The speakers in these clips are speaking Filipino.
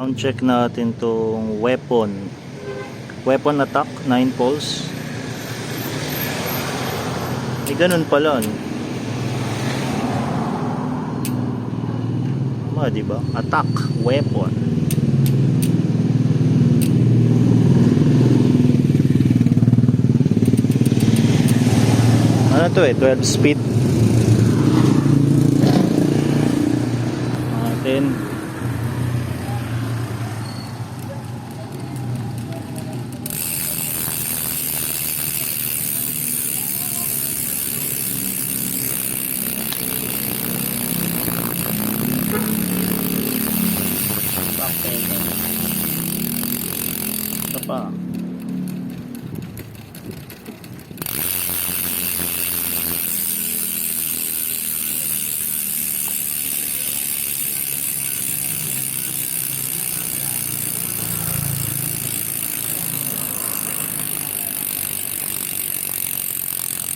Sound check natin tong weapon. Weapon attack, 9 pulse. Eh, ganun pala. Tama, di ba? Attack, weapon. Ano to eh? 12 speed. Natin. Pa.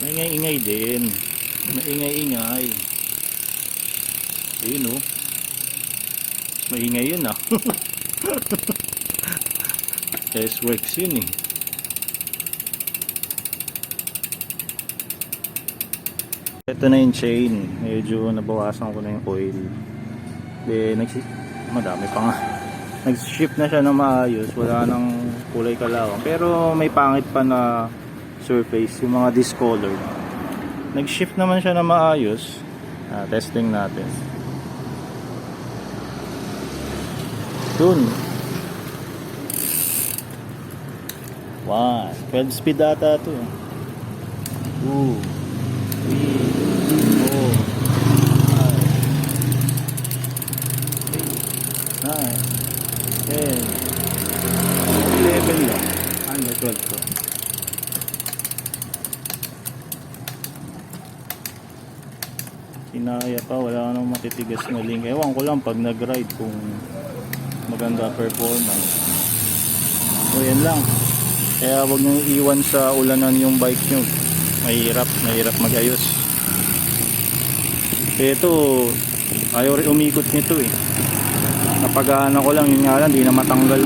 Maingay-ingay din. Maingay-ingay. Ayun oh. Mas Maingay yun ah. S-Works yun eh. Ito na yung chain. Medyo nabawasan ko na yung oil. Nagsi madami pa nga. Nag-shift na siya ng maayos. Wala nang kulay kalawang. Pero may pangit pa na surface. Yung mga discolored. Nag-shift naman siya ng maayos. Ah, testing natin. Dun. Wow. 12 speed data to. 2, 3, 4, 5, 9, 10. Level lang. Ano, 12 to. Kinaya pa, wala nang matitigas na link. Ewan ko lang pag nag-ride kung maganda performance. So yan lang. Kaya wag nyo iwan sa ulanan yung bike nyo. Mahirap, mahirap magayos. Ito, ayaw rin umikot nito eh. Napagana ko lang, yun nga lang, di na matanggal.